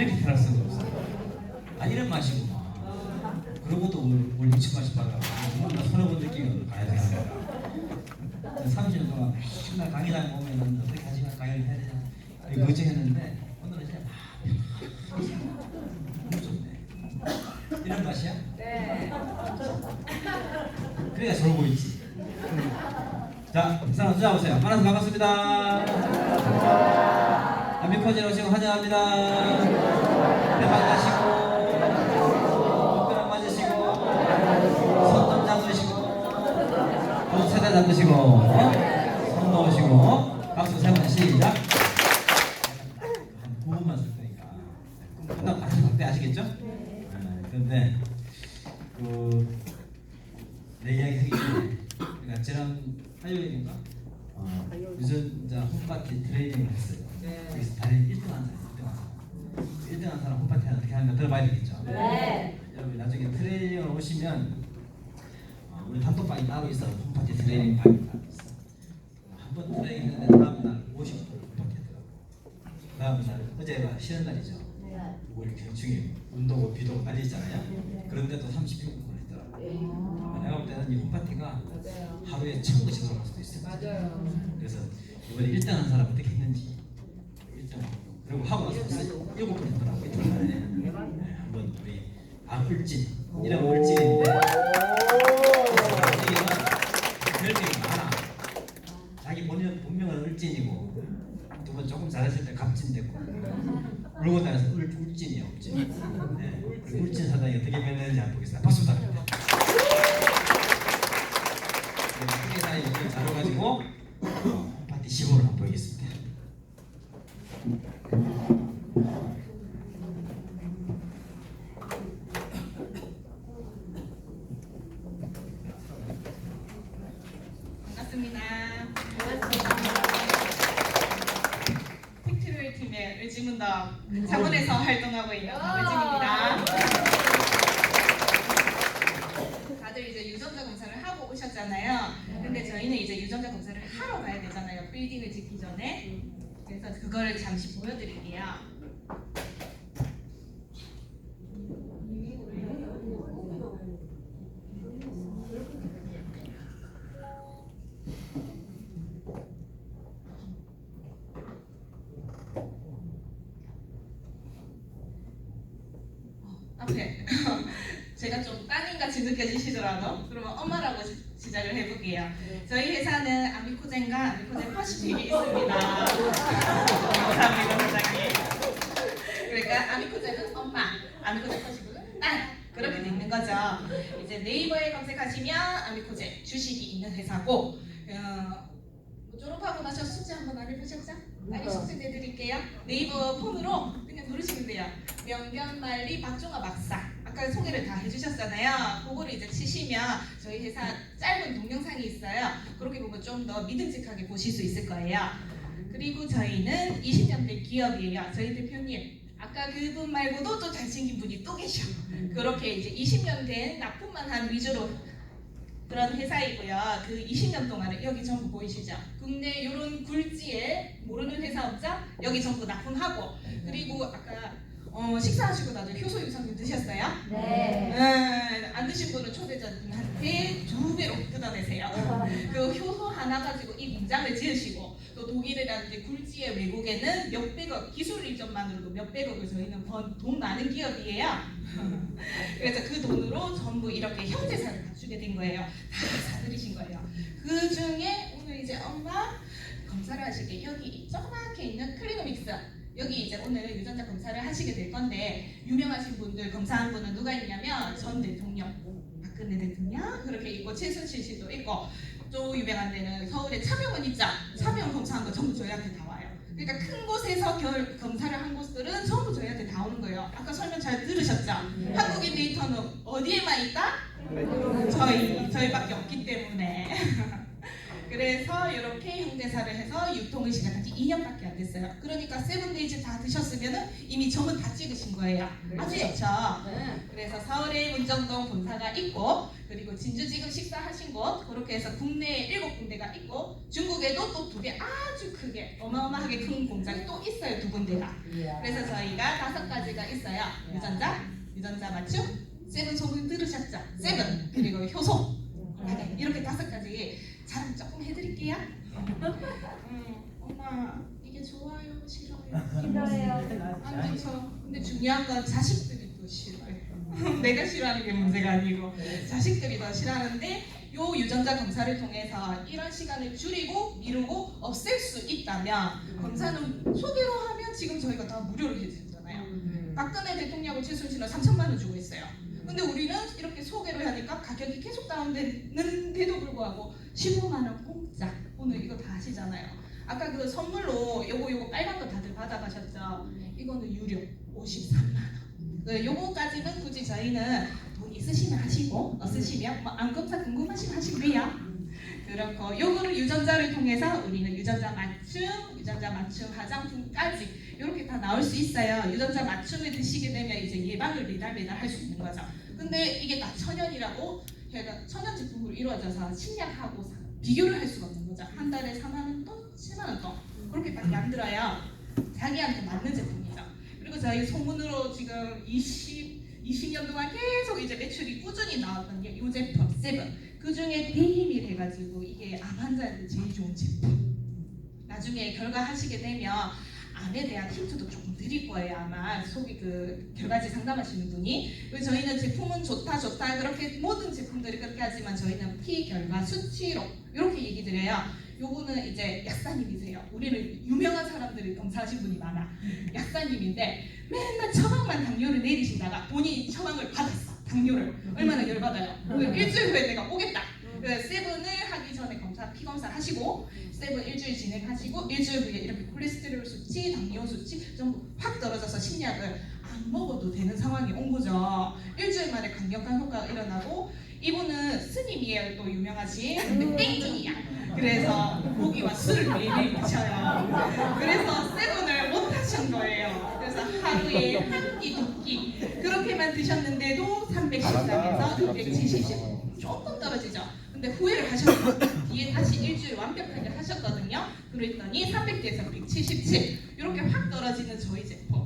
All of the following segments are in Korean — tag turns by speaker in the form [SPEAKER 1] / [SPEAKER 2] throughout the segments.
[SPEAKER 1] 이렇게 편할 수가 없어. 아 이런 맛이구나. 그런 것도 우리 우리 미친 맛이 받아. 뭔가 번 느끼고 가야 되는 거야. 30년 동안 맨날 강의당 보면은 어떻게 한 시간 강의를 해야 되냐 이거 걱정했는데 오늘은 막 너무 좋네. 이런 맛이야?
[SPEAKER 2] 네.
[SPEAKER 1] 그래야 좋아 보이지. 자, 사람 앉아보세요. 만나서 반갑습니다. 미코진 오시고 환영합니다. 대박 나시고, 젓가락 맞으시고, 손좀 잡으시고, 두 세대 잡으시고, 손 놓으시고, 박수 세번 시작. 한 9분만 쓸 거니까. 끝나고 다시 박대 아시겠죠? 네. 근데, 그, 내 이야기 하기 전에 그러니까 지난 화요일인가 어, 유전자 홈파티 트레이닝을 했어요.
[SPEAKER 2] 네.
[SPEAKER 1] 거기서 다른 1등 한 사람, 1등 한 사람. 1등 한 사람 홈파티 어떻게 하는가 들어봐야 되겠죠.
[SPEAKER 2] 네.
[SPEAKER 1] 여러분 나중에 트레이닝을 오시면 어, 우리 단톡방이 따로 있어요. 홈파티 트레이닝 방이 따로 있어. 한번 트레이닝 했는데 다음 날 50분 홈파티 하더라고. 다음 날 어제가 쉬는 날이죠. 우리 경중에 운동고 비도 날이 있잖아요. 그런데도 30분을 했더라고. 내가 볼 때는 이 홈파티가. 하루에 천 번씩 들어갈 수도 있어요.
[SPEAKER 2] 맞아요.
[SPEAKER 1] 그래서 이번에 1등 한 사람 어떻게 했는지 1등 그리고 하고 나서 번 했더라고 이틀 만에 네, 한번 우리 울진인데 울진이가 별명이 많아 자기 본인 본명은 울진이고 두번 조금 잘했을 때 갑진 됐고 울고 다녀서 울, 울진이야 울진 네, 울진 사장이 어떻게 변했는지 한번 보겠습니다 박수 부탁드립니다 크게 사이 이렇게 잘해가지고 어, 파티 15를 한번 보겠습니다.
[SPEAKER 3] 반갑습니다. 팩트로의 팀의 의지문덕 창원에서 활동하고 있는 의진입니다. 다들 이제 유전자 검사를 하고 오셨잖아요. 근데 저희는 이제 유전자 검사를 하러 가야 되잖아요. 빌딩을 짓기 전에. 그래서 그거를 잠시 보여드릴게요. 앞에 제가 좀 따님 같이 느껴지시더라도 그러면 엄마라고 시- 시작을 해볼게요. 저희 회사는 아미코젠과 아미코젠 퍼시픽이 있습니다. 감사합니다, 사장님. 그러니까 아미코젠은 엄마, 아미코젠 퍼시픽은 딸 그렇게 돼 있는 거죠. 이제 네이버에 검색하시면 아미코젠 주식이 있는 회사고 어, 뭐 졸업하고 나서 숙제 한번 안 해보셨죠? 빨리 숙제 내드릴게요. 네이버 폰으로 그냥 누르시면 돼요. 명견말리 박종아 박사 아까 소개를 다 해주셨잖아요. 그거를 이제 치시면 저희 회사 짧은 동영상이 있어요. 그렇게 보면 좀 더 믿음직하게 보실 수 있을 거예요. 그리고 저희는 20년대 기업이에요. 저희 대표님 아까 그분 말고도 또 잘생긴 분이 또 계셔. 그렇게 이제 20년 된 납품만 한 위주로 그런 회사이고요. 그 20년 동안에 여기 전부 보이시죠? 국내 이런 굴지에 모르는 회사 없죠? 여기 전부 납품하고 그리고 아까 어, 식사하시고 나서 효소 유산균 드셨어요?
[SPEAKER 2] 네.
[SPEAKER 3] 음, 안 드신 분은 초대자님한테 두 배로 뜯어내세요. 그 효소 하나 가지고 이 공장을 지으시고 또 독일이라든지 굴지의 외국에는 몇백억 기술 이전만으로도 몇백억을 저희는 번 돈 많은 기업이에요. 그래서 그 돈으로 전부 이렇게 형제사를 갖추게 된 거예요. 다 사들이신 거예요. 그 중에 오늘 이제 엄마 검사를 하시게 여기 조그맣게 있는 클리노믹스 여기 이제 오늘 유전자 검사를 하시게 될 건데 유명하신 분들 검사한 분은 누가 있냐면 전 대통령 박근혜 대통령 그렇게 있고 최순실 씨도 있고 또 유명한 데는 서울에 차명원 있죠 전부 저희한테 다 와요. 그러니까 큰 곳에서 결, 검사를 한 곳들은 전부 저희한테 다 오는 거예요. 아까 설명 잘 들으셨죠? 한국인 데이터는 어디에만 있다? 저희 저희밖에 없기 때문에. 그래서 이렇게 형대사를 해서 시작한 지 2년밖에 안 됐어요. 그러니까 세븐데이즈 다 드셨으면 이미 점은 다 찍으신 거예요. 아주 좋죠.
[SPEAKER 2] 네.
[SPEAKER 3] 그래서 서울에 문정동 본사가 있고 그리고 진주 지금 식사하신 곳 그렇게 해서 국내에 일곱 군데가 있고 중국에도 또 두 개 아주 크게 어마어마하게 큰 공장이 또 있어요 두 군데가. 그래서 저희가 다섯 가지가 있어요. 유전자 유전자 맞춤 세븐 소문 들으셨죠? 세븐 그리고 효소. 네, 이렇게 다섯 가지 자랑 조금 해드릴게요. 음, 이게 좋아요 싫어요
[SPEAKER 2] 힘들어요.
[SPEAKER 3] 안 좋죠. 근데 중요한 건 자식들이 더 싫어요. 내가 싫어하는 게 문제가 아니고 자식들이 더 싫어하는데 요 유전자 검사를 통해서 이런 시간을 줄이고 미루고 없앨 수 있다면 검사는 소개로 하면 지금 저희가 다 무료로 해주잖아요. 박근혜 대통령하고 최순실은 3천만 원 주고 있어요. 근데 우리는 이렇게 소개를 하니까 가격이 계속 다운되는데도 불구하고 15만 원 공짜. 오늘 이거 다 아시잖아요. 아까 그 선물로 요거 요거 빨간 거 다들 받아가셨죠? 이거는 유료 53만 원. 네, 요거까지는 굳이 저희는 돈 있으시면 하시고 없으시면 뭐 안검사 궁금하시면 하시면 돼요. 그렇고 요거를 유전자를 통해서 우리는 유전자 맞춤, 유전자 맞춤 화장품까지 이렇게 다 나올 수 있어요. 유전자 맞춤을 드시게 되면 이제 예방을 매달 매달 할 수 있는 거죠. 근데 이게 다 천연이라고 해가 천연 제품으로 이루어져서 신약하고 사- 비교를 할 수가 없는 거죠. 한 달에 4만 원 돈, 7만 원 돈. 그렇게밖에 안 들어요. 자기한테 맞는 제품이죠. 그리고 저희 소문으로 지금 20, 20년 동안 계속 이제 매출이 꾸준히 나왔던 게 이 제품 세븐. 그 중에 대힘이 해가지고 이게 암 환자한테 제일 좋은 제품. 나중에 결과 하시게 되면 암에 대한 힌트도 조금 드릴 거예요 아마 속이 그 결과지 상담하시는 분이 저희는 제품은 좋다 좋다 그렇게 모든 제품들이 그렇게 하지만 저희는 피 결과 수치로 이렇게 얘기 드려요 요거는 이제 약사님이세요. 우리는 유명한 사람들이 검사하신 분이 많아. 약사님인데 맨날 처방만 당뇨를 내리시다가 본인이 처방을 받았어 당뇨를. 얼마나 열받아요. 그 일주일 후에 내가 오겠다. 그 세븐을 하기 전에 검사 피 검사 하시고 세븐 일주일 진행하시고 일주일 후에 이렇게 콜레스테롤 수치, 당뇨 수치 전부 확 떨어져서 신약을 안 먹어도 되는 상황이 온 거죠. 일주일 만에 강력한 효과가 일어나고 이분은 스님이에요 또 유명하신. 근데 땡중이야. 그래서 고기와 술을 매일매일 드셔요. 그래서 세븐을 못 하신 거예요. 그래서 하루에 한 끼, 두 끼 그렇게만 드셨는데도 310에서 270 조금 떨어지죠. 근데 후회를 하셨어요. 뒤에 다시 일주일 완벽하게 하셨거든요. 그랬더니 300대에서 177 이렇게 확 떨어지는 저희 제품.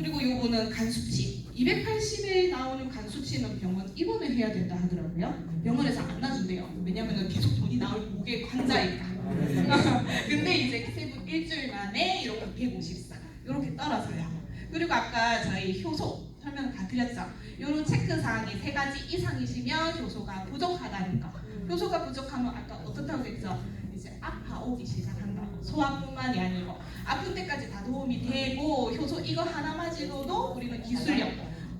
[SPEAKER 3] 그리고 요거는 간 수치 280에 나오는 간 수치는 병원 입원을 해야 된다 하더라고요. 병원에서 안 놔준대요. 왜냐면은 계속 돈이 나올 목에 관자니까. 근데 이제 세분 일주일 만에 이렇게 154 이렇게 떨어져요. 그리고 아까 저희 효소 설명 다 드렸죠. 이런 체크 사항이 세 가지 이상이시면 효소가 부족하다는 거. 효소가 부족하면 아까 어떻다고 했죠? 이제 아파 오기 시작한다고. 소화뿐만이 아니고 아픈 데까지 다 도움이 되고 효소 이거 하나 맞으고도 우리는 기술력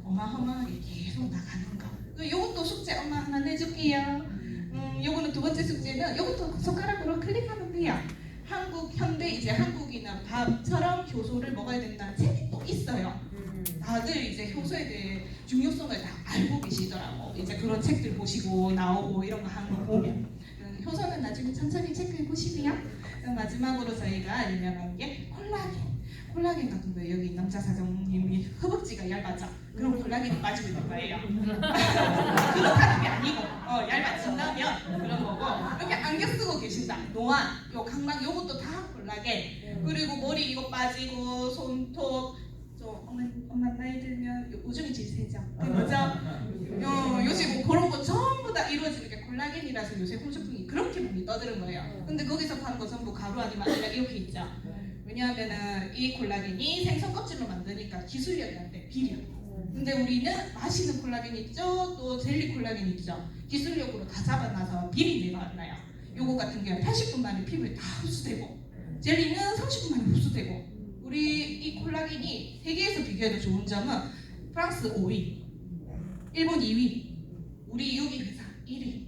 [SPEAKER 3] 어마어마하게 계속 나가는 거. 그 요것도 숙제 엄마 하나 내줄게요. 음, 요거는 두 번째 숙제는 요것도 손가락으로 클릭하면 돼요. 한국 현대 이제 한국인은 밥처럼 효소를 먹어야 된다는 책이 또 있어요. 다들 이제 효소에 대해 중요성을 다 알고 계시더라고. 이제 그런 책들 보시고 나오고 이런 거 하는 거 보면. 음, 효소는 나중에 천천히 체크해 보시고요. 마지막으로 저희가 유명한 게 콜라겐. 콜라겐 같은 거 여기 남자 사장님이 허벅지가 얇아져. 그럼 콜라겐이 빠지고 있는 거예요. 그렇다는 게 아니고 어, 얇아진다면 그런 거고 이렇게 안경 쓰고 계신다. 노안, 요 각막 요것도 다 콜라겐. 그리고 머리 이거 빠지고 손톱 좀 엄마 엄마 나이 들면 요- 요즘이 제일 세죠. 그죠? 어, 요새 뭐 그런 거 전부 다 이루어지는 게 콜라겐이라서 요새 홈쇼핑이 그렇게 많이 떠드는 거예요. 근데 거기서 파는 거 전부 가루 아니면 알약 이렇게 있죠. 왜냐하면은 이 콜라겐이 생선 껍질로 만드니까 기술력이 안 돼, 비려. 근데 우리는 마시는 콜라겐 있죠, 또 젤리 콜라겐 있죠. 기술력으로 다 잡아놔서 비린내가 안 나요. 요거 같은 경우 80분 만에 피부에 다 흡수되고, 젤리는 30분 만에 흡수되고, 우리 이 콜라겐이 세계에서 비교해도 좋은 점은 프랑스 5위, 일본 2위, 우리 여기 회사 1위.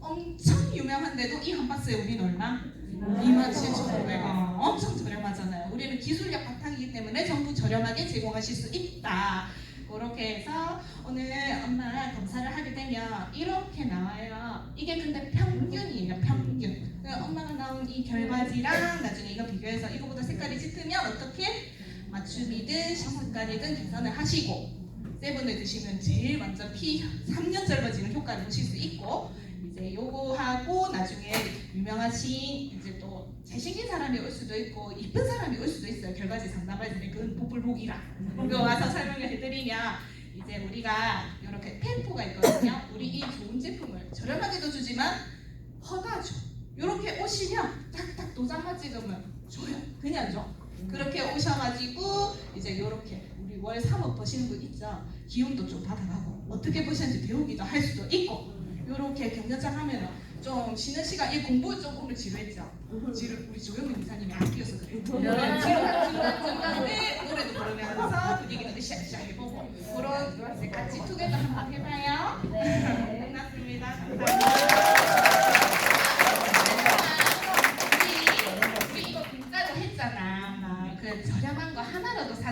[SPEAKER 3] 엄청 유명한데도 이 한 박스에 우리는 얼마? 27,900원. 엄청 저렴하잖아요. 우리는 기술력 바탕이기 때문에 전부 저렴하게 제공하실 수 있다. 그렇게 해서 오늘 엄마 검사를 하게 되면 이렇게 나와요. 이게 근데 평균이에요. 평균. 이 결바지랑 나중에 이거 비교해서 이거보다 색깔이 짙으면 어떻게 맞춤이든 식색깔이든 개선을 하시고 세븐을 드시면 제일 먼저 피 3년 짧아지는 효과를 보실 수 있고 이제 요거 하고 나중에 유명하신 이제 또 잘생긴 사람이 올 수도 있고 이쁜 사람이 올 수도 있어요. 결과지 상담할 때 그건 복불복이라. 그거 와서 설명을 해드리면 이제 우리가 이렇게 템포가 있거든요. 우리 이 좋은 제품을 저렴하게도 주지만 허가죠 이렇게 오시면 딱딱 도장만 찍으면 줘요. 그냥 줘. 그렇게 오셔가지고 이제 이렇게 우리 월 3억 버시는 분 있죠? 기운도 좀 받아가고 어떻게 버시는지 배우기도 할 수도 있고 이렇게 경력장 하면은 좀 쉬는 시간 이 공부 조금을 지루했죠? 지루 우리 조영민 이사님이 안 끼어서 그래요. 지루한 중간중간에 노래도 부르면서 분위기도 으쌰으쌰 해보고 그런 같이 투게더 한번 해봐요. 끝났습니다. 감사합니다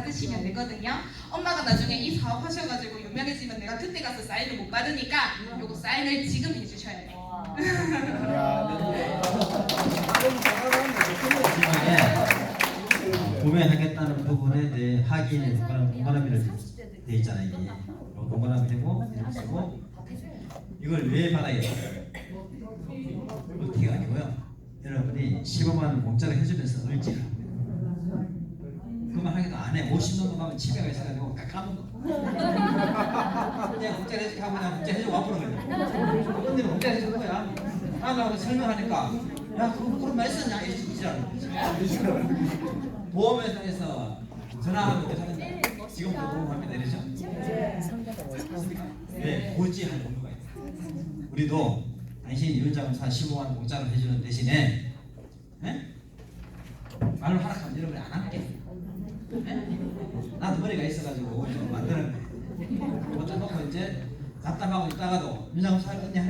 [SPEAKER 3] 사드시면 되거든요. 엄마가 나중에 이 사업 하셔가지고 유명해지면 내가 그때 가서 사인을 못 받으니까 요거 사인을 지금 해주셔야 돼.
[SPEAKER 1] 마지막에 구매하겠다는 부분에 대해 확인에 그런 동그라미를 돼 있잖아요. 이게 요 동그라미 되고 이렇게 쓰고 이걸 왜 받아야 돼요? 어떻게 아니고요. 여러분이 15만 원 공짜로 해주면서 을지를 그만 하기도 안 해. 50 넘어가면 집에 가 있어가지고 까먹어. 그냥 공짜로 해줄게 하고 그냥 공짜 해주고 와버려 그냥. 근데 공짜 해줄 거야. 하나하고 설명하니까 야 그거 그럼 몇 썼냐 이지라는 보험회사에서 전화하면 어떻게 하는데 지금부터 보험하면 되죠? 네, 고지할 의무가 있다. 우리도 당신이 유전자검사 15만 공짜로 해주는 대신에 에? 말로 하락하면 여러분이 안 할게. 에? 나도 머리가 잡담하고 있다가도 유전자검사 언니